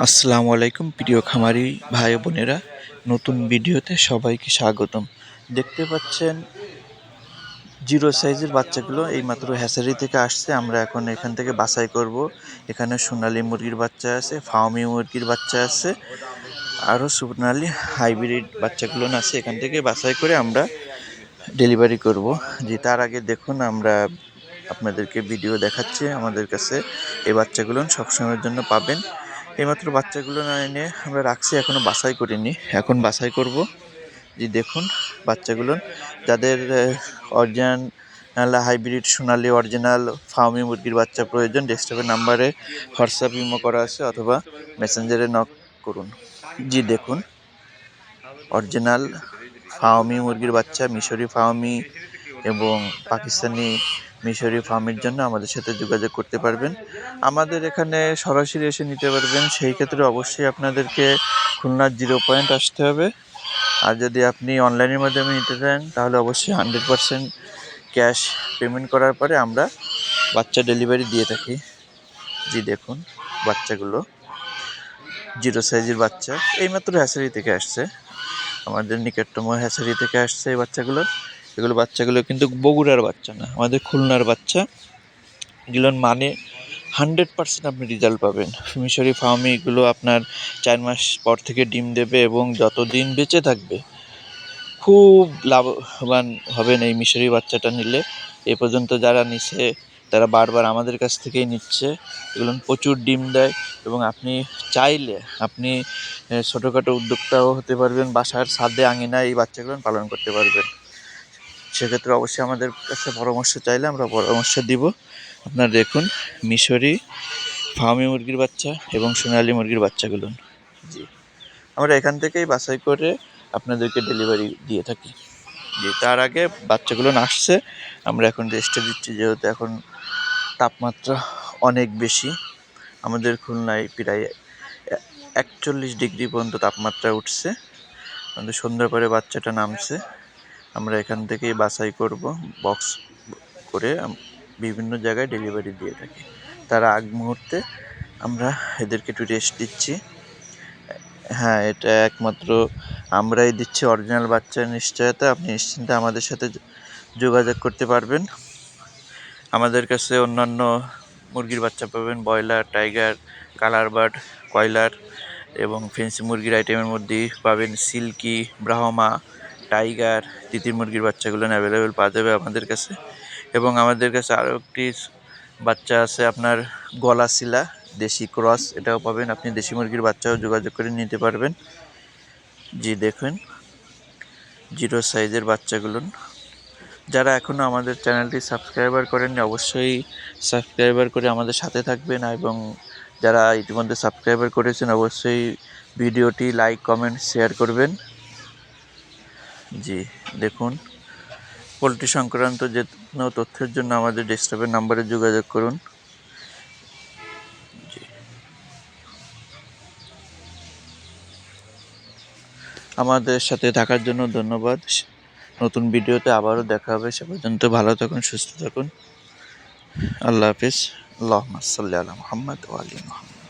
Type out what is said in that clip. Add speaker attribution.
Speaker 1: আসসালামু আলাইকুম, প্রিয় খামারি ভাই বোনেরা। নতুন ভিডিওতে সবাইকে স্বাগতম। দেখতে পাচ্ছেন, জিরো সাইজের বাচ্চাগুলো এইমাত্র হ্যাসারি থেকে আসছে। আমরা এখন এখান থেকে বাছাই করব। এখানে সোনালি মুরগির বাচ্চা আছে ফার্মি মুরগির বাচ্চা আছে, আরও সোনালি হাইব্রিড বাচ্চাগুলো আছে। এখান থেকে বাছাই করে আমরা ডেলিভারি করব। যে তার আগে দেখুন, আমরা আপনাদেরকে ভিডিও দেখাচ্ছি। আমাদের কাছে এই বাচ্চাগুলো সবসময়ের জন্য পাবেন। এইমাত্র বাচ্চাগুলো না এনে আমরা রাখছি এখনও বাছাই করিনি। এখন বাছাই করব। যে দেখুন বাচ্চাগুলো। যাদের অরিজিনাল হাইব্রিড সোনালি অরিজিনাল ফার্মি মুরগির বাচ্চা প্রয়োজন ডেস্কটপের নাম্বারে হোয়াটসঅ্যাপ ইমো করা আছে অথবা মেসেঞ্জারে নক করুন। জি, দেখুন। অরিজিনাল ফার্মি মুরগির বাচ্চা, মিশরি ফার্মি এবং পাকিস্তানি মিশরি ফার্মের জন্য আমাদের সাথে যোগাযোগ করতে পারবেন। আমাদের এখানে সরাসরি এসে নিতে পারবেন। সেই ক্ষেত্রে অবশ্যই আপনাদেরকে খুলনার জিরো পয়েন্ট আসতে হবে। আর যদি আপনি অনলাইনের মাধ্যমে নিতে চান, তাহলে অবশ্যই হান্ড্রেড পারসেন্ট ক্যাশ পেমেন্ট করার পরে আমরা বাচ্চা ডেলিভারি দিয়ে থাকি। জি, দেখুন বাচ্চাগুলো। জিরো সাইজের বাচ্চা। এইমাত্র হ্যাচারি থেকে আসছে। আমাদের নিকটতম হ্যাচারি থেকে আসছে এই বাচ্চাগুলো। এগুলো বাচ্চাগুলো কিন্তু বগুড়ার বাচ্চা না, আমাদের খুলনার বাচ্চা। এগুলোর মানে হান্ড্রেড পার্সেন্ট আপনি রেজাল্ট পাবেন। মিশরি ফার্মে এগুলো আপনার চার মাস পর থেকে ডিম দেবে এবং যত দিন বেঁচে থাকবে, খুব লাভবান হবেন এই মিশরি বাচ্চাটা নিলে। এ পর্যন্ত যারা নিছে, তারা বারবার আমাদের কাছ থেকেই নিচ্ছে। এগুলো প্রচুর ডিম দেয় এবং আপনি চাইলে আপনি ছোটোখাটো উদ্যোক্তাও হতে পারবেন, বাসার ছাদে আঙিনায় এই বাচ্চাগুলো পালন করতে পারবেন। সেক্ষেত্রে অবশ্যই আমাদের কাছে পরামর্শ চাইলে আমরা পরামর্শ দিব। আপনারা দেখুন, মিশরি ফার্মি মুরগির বাচ্চা এবং সোনালি মুরগির বাচ্চাগুলো। জি। আমরা এখান থেকেই বাছাই করে আপনাদেরকে ডেলিভারি দিয়ে থাকি। জি, তার আগে বাচ্চাগুলো আসছে আমরা এখন রেস্টে দিচ্ছি, যেহেতু এখন তাপমাত্রা অনেক বেশি। আমাদের খুলনায় প্রায় একচল্লিশ ডিগ্রি পর্যন্ত তাপমাত্রা উঠছে। আমাদের সন্ধ্যার পরে বাচ্চাটা নামছে। আমরা এখান থেকেই বাছাই করব বক্স করে বিভিন্ন জায়গায় ডেলিভারি দিয়ে থাকি। তার আগ মুহূর্তে আমরা এদেরকে একটু রেস্ট দিচ্ছি। হ্যাঁ এটা একমাত্র আমরাই দিচ্ছি অরিজিনাল বাচ্চার নিশ্চয়তা। আপনি নিশ্চিন্তে আমাদের সাথে যোগাযোগ করতে পারবেন। আমাদের কাছে অন্যান্য মুরগির বাচ্চা পাবেন, ব্রয়লার টাইগার কালার বার্ড, কয়লার এবং ফেন্সি মুরগির আইটেমের মধ্যেই পাবেন সিল্কি ব্রাহ্মা টাইগার তিতির মুরগির বাচ্চাগুলো অ্যাভেলেবেল পাওয়া যাবে আমাদের কাছে। এবং আমাদের কাছে আরও একটি বাচ্চা আছে আপনার গলা শিলা দেশি ক্রস, এটাও পাবেন। আপনি দেশি মুরগির বাচ্চাও যোগাযোগ করে নিতে পারবেন। জি, দেখুন। জিরো সাইজের বাচ্চাগুলো। যারা এখনও আমাদের চ্যানেলটি সাবস্ক্রাইবার করেননি, অবশ্যই সাবস্ক্রাইবার করে আমাদের সাথে থাকবেন এবং যারা ইতিমধ্যে সাবস্ক্রাইবার করেছেন, অবশ্যই ভিডিওটি লাইক, কমেন্ট, শেয়ার করবেন। জি, দেখুন। পোলট্রি সংক্রান্ত যে কোনো তথ্যের জন্য আমাদের ডেস্কটপের নাম্বারে যোগাযোগ করুন। আমাদের সাথে থাকার জন্য ধন্যবাদ। নতুন ভিডিওতে আবারও দেখা হবে। সে পর্যন্ত ভালো থাকুন, সুস্থ থাকুন। আল্লাহ হাফিজ। আল্লাহ সাল্লাহ মোহাম্মদ আলী মোহাম্মদ।